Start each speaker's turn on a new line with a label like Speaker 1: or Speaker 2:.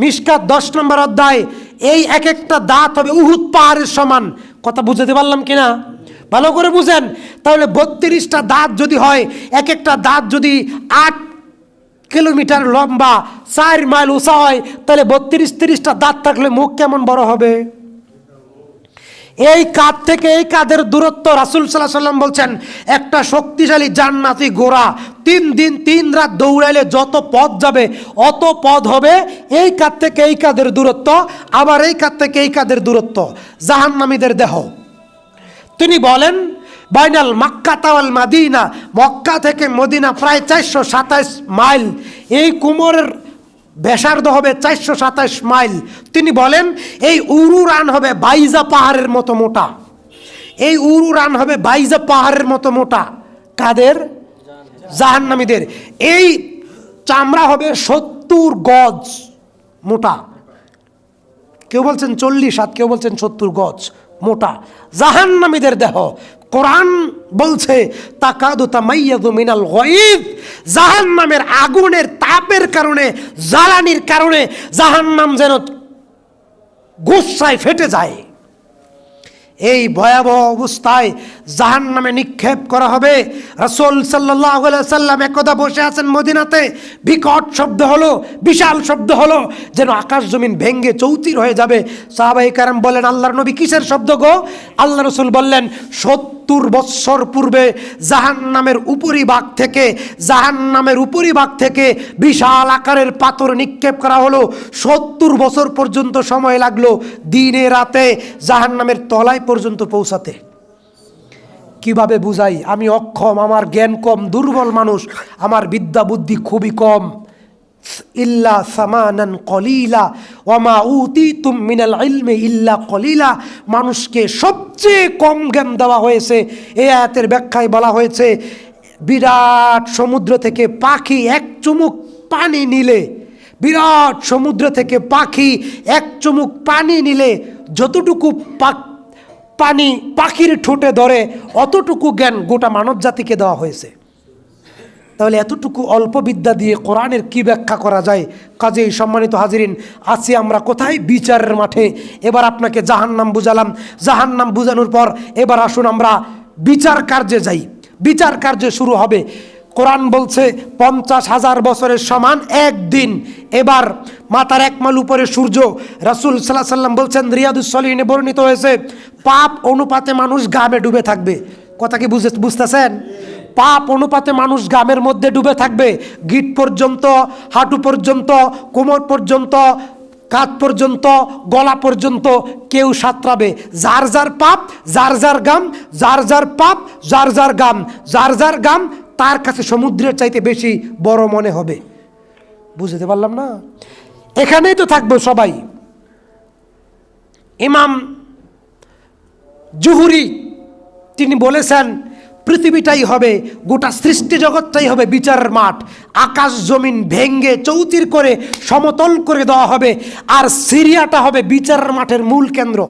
Speaker 1: মিসকাত দশ নম্বর অধ্যায়, এই এক একটা দাঁত হবে উহুদ পাহাড়ের সমান। কথা বুঝাতে পারলাম কিনা? ভালো করে বুঝেন। তাহলে বত্রিশটা দাঁত যদি হয় এক একটা দাঁত যদি আট কিলোমিটার লম্বা, চার মাইল উঁচা হয়, তাহলে বত্রিশ তিরিশটা দাঁত থাকলে মুখ কেমন বড় হবে? এই কাঁধ থেকে এই কাঁধের দূরত্ব রাসুল সাল্লাহ সাল্লাম বলছেন, একটা শক্তিশালী জান্নাতি গোড়া তিন দিন, তিন রাত দৌড়াইলে যত পথ যাবে, অত পথ হবে এই কাঁধ থেকে এই কাদের দূরত্ব, আবার এই কাঁধ থেকে এই কাদের দূরত্ব। জাহান্নামীদের দেহ। তিনি বলেন, বাইনাল মাক্কা তাওয়াল মাদিনা, মক্কা থেকে মদিনা প্রায় চারশো সাতাইশ মাইল। এই কুমোরের ব্যাসার্ধ হবে চারশো সাতাইশ মাইল। তিনি বলেন, এই উরু রান হবে বাইজা পাহাড়ের মতো মোটা। এই উরু রান হবে বাইজা পাহাড়ের মতো মোটা। কাদের? জাহান্নামীদের। এই চামড়া হবে সত্তর গজ মোটা। কেউ বলছেন চল্লিশ হাত, কেউ বলছেন সত্তর গজ মোটা। জাহান্নামীদের দেহ। কোরআন বলছে, তাকাদু তামাইয়াদু মিনাল গয়ব। জাহান্নামের আগুনের তাপের কারণে, জ্বালানির কারণে জাহান্নাম যেন গুসায় ফেটে যায়। এই ভয়াবহ অবস্থায় জাহান নামে নিক্ষেপ করা হবে। রসুল সাল্লাহ সাল্লাম একদা বসে আছেন মদিনাতে। বিকট শব্দ হলো, বিশাল শব্দ হলো, যেন আকাশ জমিন ভেঙ্গে চৌতির হয়ে যাবে। সাহাবাই বলেন, আল্লাহর নবী কিসের শব্দ গো? আল্লাহ রসুল বললেন সত্তর বৎসর পূর্বে জাহান নামের উপরিভাগ থেকে জাহান নামের উপরিভাগ থেকে বিশাল আকারের পাথর নিক্ষেপ করা হলো। সত্তর বছর পর্যন্ত সময় লাগল দিনে রাতে জাহান নামের তলায় পর্যন্ত পৌঁছাতে। কীভাবে বুঝাই? আমি অক্ষম, আমার জ্ঞান কম, দুর্বল মানুষ, আমার বিদ্যা বুদ্ধি খুবই কম। ইল্লা সামানান কলিলা ওমা উতি তুম মিনাল ইলমে ইল্লা কলিলা। মানুষকে সবচেয়ে কম জ্ঞান দেওয়া হয়েছে, এ আয়াতের ব্যাখ্যায় বলা হয়েছে, বিরাট সমুদ্র থেকে পাখি এক চুমুক পানি নিলে, বিরাট সমুদ্র থেকে পাখি এক চুমুক পানি নিলে যতটুকু পাক, পানি পাখির ঠোঁটে ধরে, অতটুকু জ্ঞান গোটা মানব জাতিকে দেওয়া হয়েছে। তাহলে এতটুকু অল্প বিদ্যা দিয়ে কোরআনের কি ব্যাখ্যা করা যায়? কাজেই সম্মানিত হাজিরিন, আছি আমরা কোথায়? বিচারের মাঠে। এবার আপনাকে জাহান্নাম বুঝালাম। জাহান্নাম বুঝানোর পর এবার আসুন আমরা বিচার কার্যে যাই। বিচার কার্য শুরু হবে। কোরআন বলছে, পঞ্চাশ হাজার বছরের সমান একদিন। এবার মাতার এক মাইল উপরে সূর্য, রাসুল সাল্লাহ সাল্লাম বলছেন রিয়াদুসলিনে বর্ণিত হয়েছে, পাপ অনুপাতে মানুষ গামে ডুবে থাকবে। কথা কি বুঝে বুঝতেছেন? পাপ অনুপাতে মানুষ গামের মধ্যে ডুবে থাকবে। গিট পর্যন্ত, হাঁটু পর্যন্ত, কোমর পর্যন্ত কাত পর্যন্ত, গলা পর্যন্ত কেউ সাঁতরাবে। যার যার পাপ, যার যার গাম যার যার পাপ, যার যার গাম যার যার গাম তার কাছে সমুদ্রের চাইতে বেশি বড় মনে হবে। বুঝতে পারলাম না? এখানেই তো থাকবে সবাই। ইমাম জুহুরি, তিনি বলেছেন পৃথিবীটাই হবে, গোটা সৃষ্টি জগৎটাই হবে বিচারের মাঠ। আকাশ জমিন ভেঙ্গে চৌতির করে সমতল করে দেওয়া হবে, আর সিরিয়াটা হবে বিচারের মাঠের মূল কেন্দ্র।